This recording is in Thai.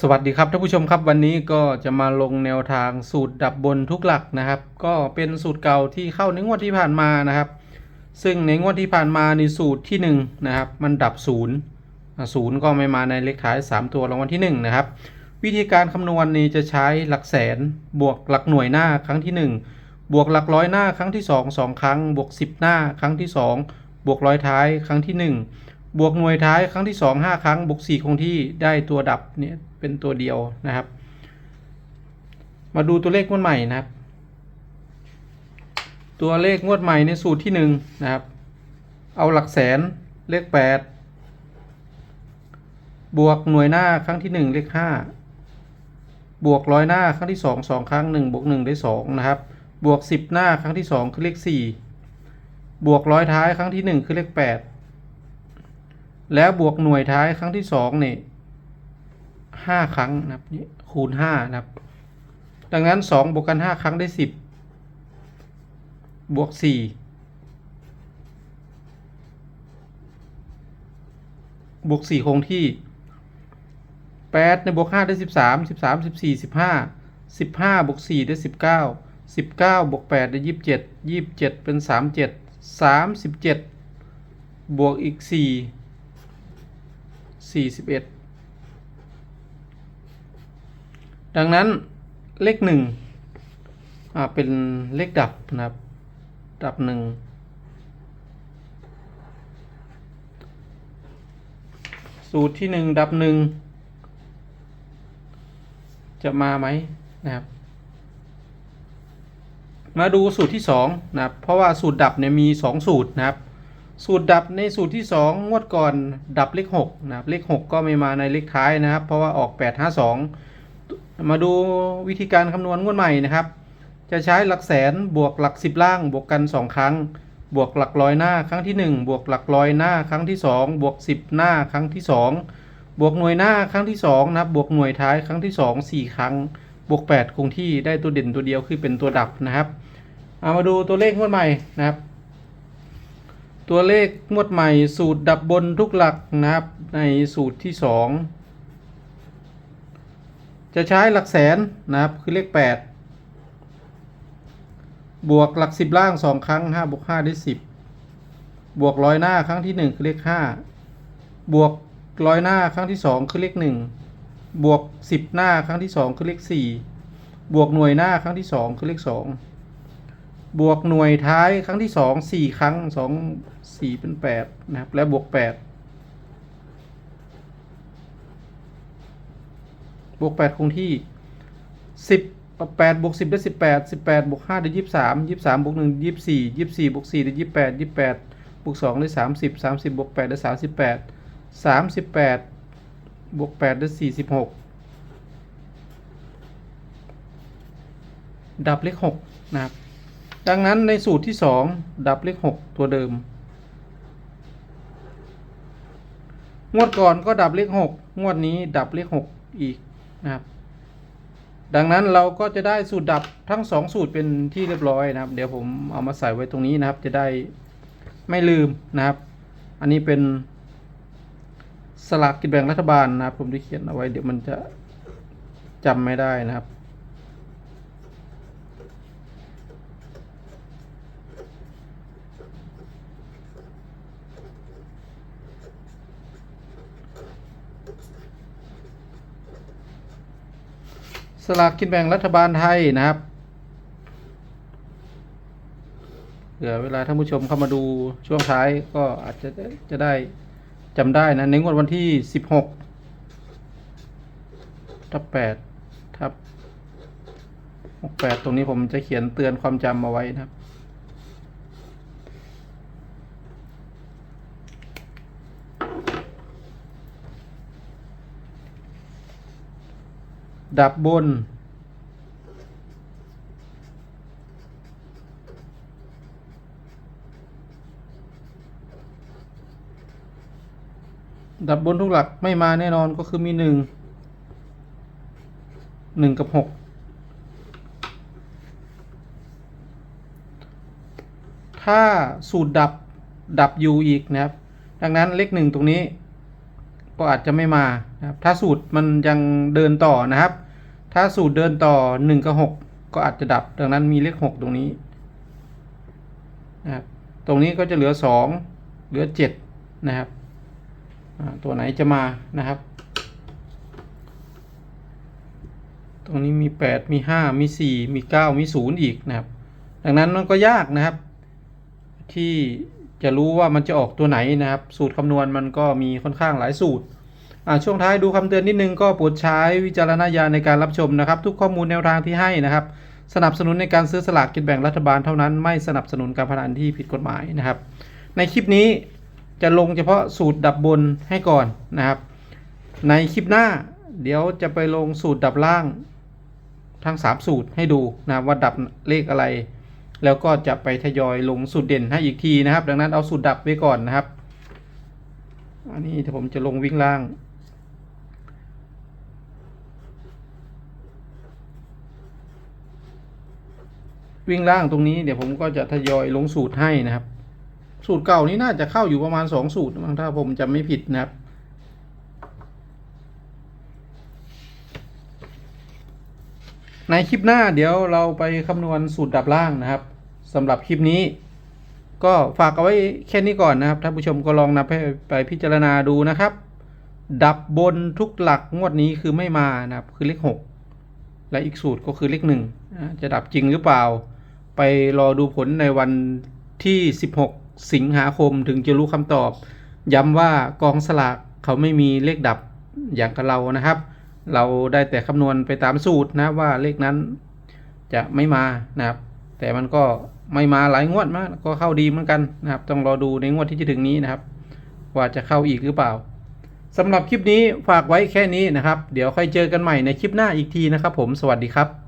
สวัสดีครับท่านผู้ชมครับวันนี้ก็จะมาลงแนวทางสูตรดับบนทุกหลักนะครับ ก็เป็นสูตรเก่าที่เข้าในงวดที่ผ่านมานะครับ ซึ่งในงวดที่ผ่านมาในสูตรที่1นะครับมันดับศูนย์ศูนย์ก็ไม่มาในเลขท้าย 3 ตัวรางวัลที่1นะครับวิธีการคำนวณนี้จะใช้หลักแสนบวกหลักหน่วยหน้าครั้งที่ 1 บวกหลักร้อยหน้าครั้งที่ 2 2 ครั้ง บวก 10 หน้าครั้งที่ 2 บวกร้อยท้ายครั้งที่ 1 บวกหน่วยท้ายครั้งที่ 2 5 ครั้งบวก4คงที่ได้ตัวดับเนี่ยเป็นตัวเดียวนะครับ มาดูตัวเลขงวดใหม่นะครับ ตัวเลขงวดใหม่ในสูตรที่1นะครับ เอาหลักแสนเลข 8 บวกหน่วยหน้าครั้งที่ 1 เลข 5 บวกร้อยหน้าครั้งที่ 2 2 ครั้ง1บวก1ได้2นะครับ บวก 10 หน้าครั้งที่ 2 คือเลข 4 บวกร้อยท้ายครั้งที่ 1 คือเลข 8 แล้วบวกหน่วยท้ายครั้งที่2เนี่ยห้าครั้งนะครับคูณห้านะครับ ดังนั้นสองบวกกันห้าครั้งได้สิบบวกสี่บวกสี่คงที่แปดในบวกห้าได้สิบสามสิบสามสิบสี่สิบห้าสิบห้าบวกสี่ได้สิบเก้าสิบเก้าบวกแปดได้ยี่สิบเจ็ดยี่สิบเจ็ดเป็นสามเจ็ดสามสิบเจ็ดบวกอีกสี่ สี่สิบเอ็ดดังนั้นเลขหนึ่งเป็นเลขดับนะครับ ดับหนึ่งสูตรที่หนึ่งดับหนึ่งจะมาไหมนะครับ มาดูสูตรที่สองนะครับ เพราะว่าสูตรดับเนี่ยมีสองสูตรนะครับ สูตรดับในสูตรที่สองงวดก่อนดับเลขหกนะครับเลขหกก็ไม่มาในเลขท้ายนะครับ เพราะว่าออกแปดห้าสองมาดูวิธีการคำนวณงวดใหม่นะครับ จะใช้หลักแสนบวกหลักสิบล่าง บวกกัน 2 ครั้ง บวกหลักร้อยหน้าครั้งที่ 1 บวกหลักร้อยหน้าครั้งที่ 2 บวก 10 หน้าครั้งที่ 2 บวกหน่วยหน้าครั้งที่2นะครับบวกหน่วยท้ายครั้งที่ 2 4 ครั้ง บวก 8 คงที่ได้ตัวเด่นตัวเดียวคือเป็นตัวดับนะครับเอามาดูตัวเลขงวดใหม่นะครับ ตัวเลขงวดใหม่สูตรดับบนทุกหลักนะครับ ในสูตรที่ 2 จะใช้หลักแสนนะครับคือเลข 8 บวกหลัก 10 ล่าง 2 ครั้ง5บวก5ได้ 10 บวกร้อยหน้าครั้งที่ 1 คือเลข 5 บวกร้อยหน้าครั้งที่ 2 คือเลข 1 บวก 10 หน้าครั้งที่ 2 คือเลข 4 บวกหน่วยหน้าครั้งที่ 2 คือเลข 2 บวกหน่วยท้ายครั้งที่2 4ครั้ง2 4เป็น8นะครับ และบวก8บวกแปดคงที่สิบแปดบวกสิบได้สิบแปดสิบแปดบวกห้าได้ยี่สิบสามยี่สิบสามบวกหนึ่งยี่สิบสี่ยี่สิบสี่บวกสี่ได้ยี่สิบแปดยี่สิบแปดบวกสองได้สามสิบสามสิบบวกแปดได้สามสิบแปดสามสิบแปดบวกแปดได้สี่สิบหกดับเลขหกนะครับ ดังนั้นในสูตรที่สองดับเลขหกตัวเดิม งวดก่อนก็ดับเลขหกงวดนี้ดับเลขหกอีกนะครับ ดังนั้นเราก็จะได้สูตรดับทั้งสองสูตรเป็นที่เรียบร้อยนะครับ เดี๋ยวผมเอามาใส่ไว้ตรงนี้นะครับ จะได้ไม่ลืมนะครับ อันนี้เป็นสลากกินแบ่งรัฐบาลนะครับ ผมได้เขียนเอาไว้ เดี๋ยวมันจะจำไม่ได้นะครับ สลากกินแบ่งรัฐบาลไทยนะครับเผื่อเวลาท่านผู้ชมเข้ามาดูช่วงท้ายก็อาจจะจะได้จำได้นะในงวดวันที่ 16 ทับ8ทับ68 ตรงนี้ผมจะเขียนเตือนความจำมาไว้นะครับ ดับบน ดับบนทุกหลักไม่มาแน่นอนก็คือมีหนึ่งหนึ่งกับหกถ้าสูตรดับดับอยู่อีกนะครับ ดังนั้นเลขหนึ่งตรงนี้ก็อาจจะไม่มานะครับ ถ้าสูตรมันยังเดินต่อนะครับ ถ้าสูตรเดินต่อหนึ่งกับหกก็อาจจะดับ ดังนั้นมีเลขหกตรงนี้นะครับตรงนี้ก็จะเหลือสองเหลือเจ็ดนะครับ ตัวไหนจะมานะครับ ตรงนี้มีแปดมีห้ามีสี่มีเก้ามีศูนย์อีกนะครับ ดังนั้นมันก็ยากนะครับ ที่จะรู้ว่ามันจะออกตัวไหนนะครับ สูตรคำนวณมันก็มีค่อนข้างหลายสูตร ช่วงท้ายดูคำเตือนนิดนึงก็โปรดใช้วิจารณญาณในการรับชมนะครับ ทุกข้อมูลแนวทางที่ให้นะครับ สนับสนุนในการซื้อสลากกินแบ่งรัฐบาลเท่านั้นไม่สนับสนุนการพนันที่ผิดกฎหมายนะครับ ในคลิปนี้จะลงเฉพาะสูตรดับบนให้ก่อนนะครับ ในคลิปหน้าเดี๋ยวจะไปลงสูตรดับล่างทั้ง 3 สูตรให้ดูนะว่าดับเลขอะไร แล้วก็จะไปทยอยลงสูตรเด่นให้อีกทีนะครับ ดังนั้นเอาสูตรดับไว้ก่อนนะครับ อันนี้ถ้าผมจะลงวิ่งล่าง วิ่งล่างตรงนี้เดี๋ยวผมก็จะทยอยลงสูตรให้นะครับ สูตรเก่านี้น่าจะเข้าอยู่ประมาณสองสูตรมั้งถ้าผมจำไม่ผิดนะครับ ในคลิปหน้าเดี๋ยวเราไปคำนวณสูตรดับล่างนะครับสำหรับคลิปนี้ ก็ฝากเอาไว้แค่นี้ก่อนนะครับท่านผู้ชมก็ลองนำไปไปพิจารณาดูนะครับ ดับบนทุกหลักงวดนี้คือไม่มานะครับคือเลขหกและอีกสูตรก็คือเลขหนึ่งจะดับจริงหรือเปล่า ไปรอดูผลในวันที่ 16 สิงหาคมถึงจะรู้คำตอบ ย้ำว่ากองสลากเขาไม่มีเลขดับอย่างกับเรานะครับ เราได้แต่คำนวณไปตามสูตรนะว่าเลขนั้นจะไม่มานะครับ แต่มันก็ไม่มาหลายงวดมากก็เข้าดีเหมือนกันนะครับ ต้องรอดูในงวดที่จะถึงนี้นะครับ ว่าจะเข้าอีกหรือเปล่าสำหรับคลิปนี้ฝากไว้แค่นี้นะครับ เดี๋ยวค่อยเจอกันใหม่ในคลิปหน้าอีกทีนะครับผมสวัสดีครับ